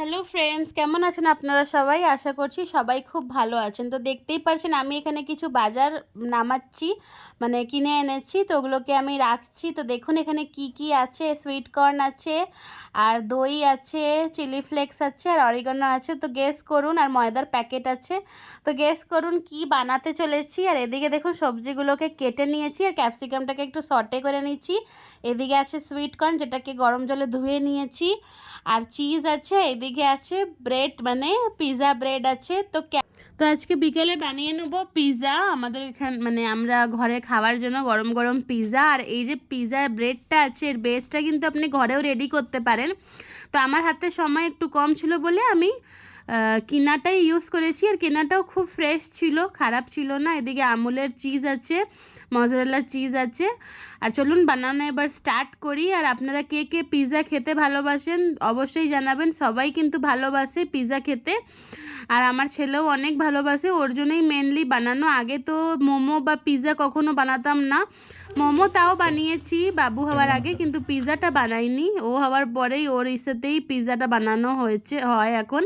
Hello friends কেমন আছেন আপনারা সবাই? আশা করছি সবাই খুব ভালো আছেন। তো দেখতেই পারছেন, আমি এখানে কিছু বাজার নামাচ্ছি মানে কিনে এনেছি, তো ওগুলোকে আমি রাখছি। তো দেখুন, এখানে কি কি আছে? সুইট কর্ন আছে, আর দই আছে চিলি ফ্লেক্স আছে, আর অরিগানো আছে। তো গেস করুন, আর ময়দার প্যাকেট আছে। তো গেস করুন, কি বানাতে চলেছি? আর এদিকে দেখুন, সবজিগুলোকে কেটে নিয়েছি, আর ক্যাপসিকামটাকে একটু সটে করে নিয়েছি। এদিকে আছে সুইট কর্ন যেটাকে গরম জলে ধুয়ে নিয়েছি। আর চিজ আছে, এদিকে আছে ব্রেড মানে পিৎজা ব্রেড আছে। তো তো আজকে বিকেলে বানিয়ে নেব পিৎজা আমাদের এখান মানে আমরা ঘরে খাওয়ার জন্য গরম গরম পিৎজা আর এই যে পিৎজা ব্রেডটা আছে, এর বেসটা কিন্তু আপনি ঘরেও রেডি করতে পারেন। তো আমার হাতে সময় একটু কম ছিল বলে আমি কিনাটাই ইউজ করেছি। আর কেনাটাও খুব ফ্রেশ ছিল, খারাপ ছিল না। এদিকে আমুলের চিজ আছে। মজারেলা চিজ আছে। আর চলুন বানানো এবার স্টার্ট করি। আর আপনারা কে কে পিৎজা খেতে ভালোবাসেন অবশ্যই জানাবেন। সবাই কিন্তু ভালোবাসে পিৎজা খেতে। আর আমার ছেলেও অনেক ভালোবাসে। ওর জন্যই মেনলি বানানো। আগে তো মোমো বা পিৎজা কখনো বানাতাম না। মোমো তাও বানিয়েছি বাবু হওয়ার আগে, কিন্তু পিৎজাটা বানাইনি। ও হওয়ার পরেই ওর ইসেতেই পিৎজাটা বানানো হয়েছে, হয় এখন।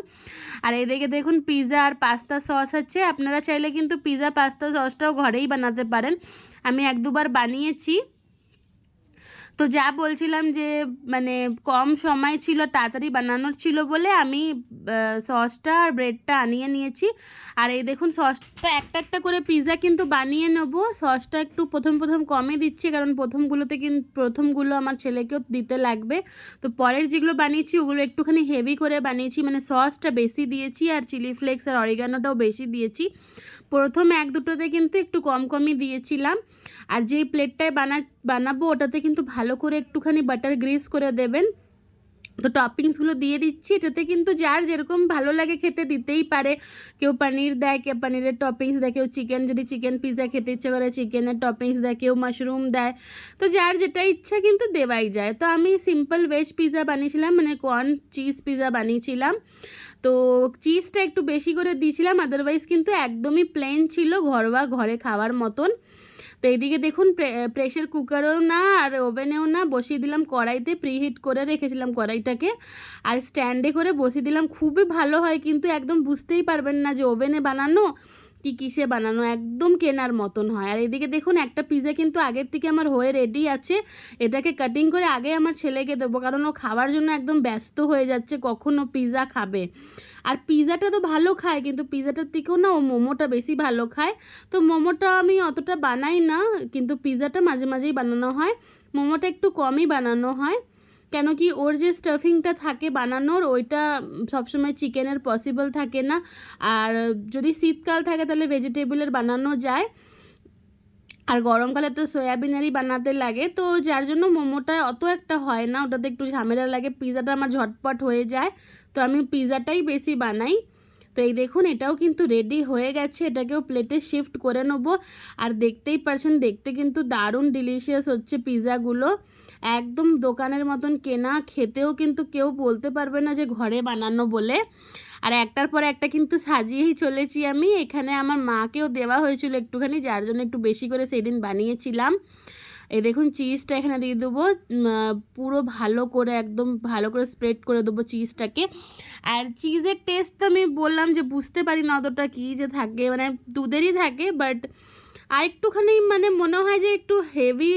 আর এদিকে দেখুন পিৎজা আর পাস্তা সস আছে। আপনারা চাইলে কিন্তু পিৎজা পাস্তা সসটাও ঘরেই বানাতে পারেন। আমি এক দুবার বানিয়েছি। তো যা বলছিলাম যে মানে কম সময় ছিল, তাড়াতাড়ি বানানোর ছিল বলে আমি সসটা আর ব্রেডটা আনিয়ে নিয়েছি। আর এই দেখুন সসটা একটা একটা করে পিৎজা কিন্তু বানিয়ে নেব। সসটা একটু প্রথম প্রথম কমে দিচ্ছি, কারণ প্রথমগুলোতে কিন্তু প্রথমগুলো আমার ছেলেকেও দিতে লাগবে। তো পরের যেগুলো বানিয়েছি, ওগুলো একটুখানি হেভি করে বানিয়েছি। মানে সসটা বেশি দিয়েছি আর চিলি ফ্লেক্স আর অরিগানোটাও বেশি দিয়েছি। প্রথম এক দুটোতে কিন্তু একটু কম কমই দিয়েছিলাম। আর যেই প্লেটটায় বানা, বানাবো ওটাতে কিন্তু ভালো করে একটুখানি বাটার গ্রিস করে দেবেন। তো টপিংসগুলো দিয়ে দিচ্ছি। এটাতে কিন্তু যার যেরকম ভালো লাগে খেতে দিতেই পারে। কেউ পনির দেয়, কেউ পনিরের টপিংস দেয়, কেউ চিকেন যদি চিকেন পিৎজা খেতে ইচ্ছে করে চিকেনের টপিংস দেয়, কেউ মাশরুম দেয়। তো যার যেটা ইচ্ছা কিন্তু দেওয়াই যায়। তো আমি সিম্পল ভেজ পিৎজা বানিয়েছিলাম মানে কর্ন চিজ পিৎজা বানিয়েছিলাম। তো চিজটা একটু বেশি করে দিয়েছিলাম আদারওয়াইজ কিন্তু একদমই প্লেন ছিল, ঘরোয়া ঘরে খাওয়ার মতন। তো এইদিকে দেখুন প্রেশার কুকারেও না আর ওভেনেও না বসিয়ে দিলাম কড়াইতে প্রিহিট করে রেখেছিলাম কড়াইটাকে। আর স্ট্যান্ডে করে বসিয়ে দিলাম। খুবই ভালো হয় কিন্তু একদম বুঝতেই পারবেন না যে ওভেনে বানানো কি কিসে বানানো একদম কেনার মতন হয়। আর এদিকে দেখুন, একটা পিৎজা কিন্তু আগের থেকে আমার হয়ে রেডি আছে। এটাকে কাটিং করে আগে আমার ছেলেকে দেবো, কারণ ও খাওয়ার জন্য একদম ব্যস্ত হয়ে যাচ্ছে, কখন ও পিৎজা খাবে। আর পিৎজাটা তো ভালো খায়, কিন্তু পিজাটার থেকেও না ও মোমোটা বেশি ভালো খায়। তো মোমোটা আমি অতটা বানাই না, কিন্তু পিৎজাটা মাঝে মাঝেই বানানো হয়। মোমোটা একটু কমই বানানো হয়। কেন কি ওর যে স্টাফিংটা থাকে বানানোর, ওইটা সবসময় চিকেনের পসিবল থাকে না। আর যদি শীতকাল থাকে তাহলে ভেজিটেবলের বানানো যায়। আর গরমকালে তো সয়াবিনেরই বানাতে লাগে। তো যার জন্য মোমোটা অত একটা হয় না, ওটাতে একটু ঝামেলা লাগে পিৎজাটা আমার ঝটপট হয়ে যায়। তো আমি পিৎজাটাই বেশি বানাই। তো এই দেখুন, এটাও কিন্তু রেডি হয়ে গেছে। এটাকেও প্লেটে শিফট করে নেব। আর দেখতেই পারছেন, দেখতে কিন্তু দারুণ ডিলিশিয়াস হচ্ছে পিৎজাগুলো একদম দোকানের মতন কেনা, খেতেও কিন্তু কেউ বলতে পারবে না যে ঘরে বানানো বলে। আর একটার পর একটা কিন্তু সাজিয়েই চলেছি আমি। এখানে আমার মাকেও দেওয়া হয়েছিল একটুখানি, যার জন্য একটু বেশি করে সেই দিন বানিয়েছিলাম। এই দেখুন চিজটা এখানে দিয়ে দেবো। পুরো ভালো করে, একদম ভালো করে স্প্রেড করে দেবো চিজটাকে আর চিজের টেস্ট তো আমি বললাম যে বুঝতে পারি না অতটা কী যে থাকে মানে দুধেরই থাকে বাট আর একটুখানি মানে মনে হয় যে একটু হেভি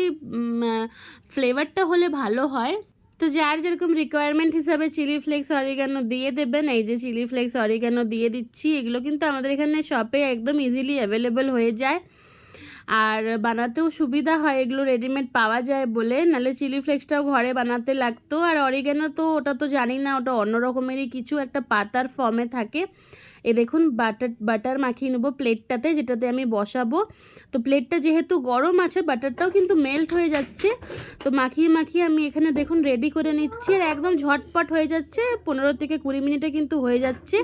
ফ্লেভারটা হলে ভালো হয়। তো যার যেরকম রিকোয়ারমেন্ট হিসাবে চিলি ফ্লেক্স অরিগানো দিয়ে দেবেন, এই যে চিলি ফ্লেক্স অরিগানো দিয়ে দিচ্ছি, এগুলো কিন্তু আমাদের এখানে শপে একদম ইজিলি অ্যাভেলেবেল হয়ে যায়। আর বানাতেও সুবিধা হয়, এগুলো রেডিমেড পাওয়া যায় বলে। নাহলে চিলি ফ্লেক্সটাও ঘরে বানাতে লাগতো। আর অরিগানো তো, ওটা তো জানি না, ওটা অন্য রকমেরই কিছু একটা পাতার ফর্মে থাকে। এ দেখুন বাটার বাটার মাখিয়ে নেব প্লেটটাতে যেটাতে আমি বসাবো। তো প্লেটটা যেহেতু গরম আছে বাটারটাও কিন্তু মেল্ট হয়ে যাচ্ছে। তো মাখিয়ে মাখিয়ে আমি এখানে দেখুন রেডি করে নিচ্ছি আর একদম ঝটপট হয়ে যাচ্ছে। পনেরো থেকে কুড়ি মিনিটে কিন্তু হয়ে যাচ্ছে।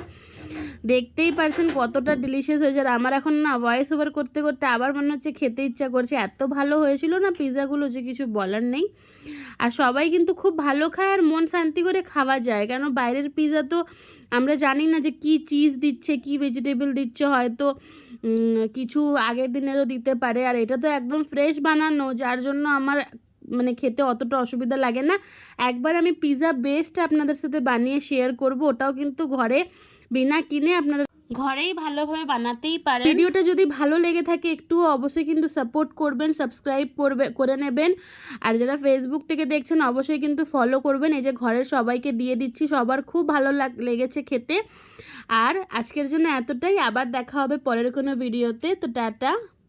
দেখতেই পারছেন কতটা ডিলিশিয়াস হয়েছে। আর আমার এখন না ভয়েস ওভার করতে করতে আবার মনে হচ্ছে খেতে ইচ্ছা করছে। এত ভালো হয়েছিল না পিৎজাগুলো যে কিছু বলার নেই। আর সবাই কিন্তু খুব ভালো খায় আর মন শান্তি করে খাওয়া যায়। কেন বাইরের পিৎজা তো আমরা জানি না যে কি চিজ দিচ্ছে, কি ভেজিটেবল দিচ্ছে, হয়তো কিছু আগের দিনেরও দিতে পারে। আর এটা তো একদম ফ্রেশ বানানো, যার জন্য আমার মানে খেতে অতটা অসুবিধা লাগে না। একবার আমি পিৎজা বেস্ট আপনাদের সাথে বানিয়ে শেয়ার করব, ওটাও কিন্তু ঘরে বিনা কিনে আপনারা ঘরেই ভালোভাবে বানাতেই পারেন। ভিডিওটা যদি ভালো লেগে থাকে একটু অবশ্যই কিন্তু সাপোর্ট করবেন সাবস্ক্রাইব করবে, করে নেবেন। আর যারা ফেসবুক থেকে দেখছেন, অবশ্যই কিন্তু ফলো করবেন। এই যে ঘরের সবাইকে দিয়ে দিচ্ছি, সবার খুব ভালো লাগ লেগেছে খেতে। আর আজকের জন্য এতটাই। আবার দেখা হবে পরের কোনো ভিডিওতে তো টাটা।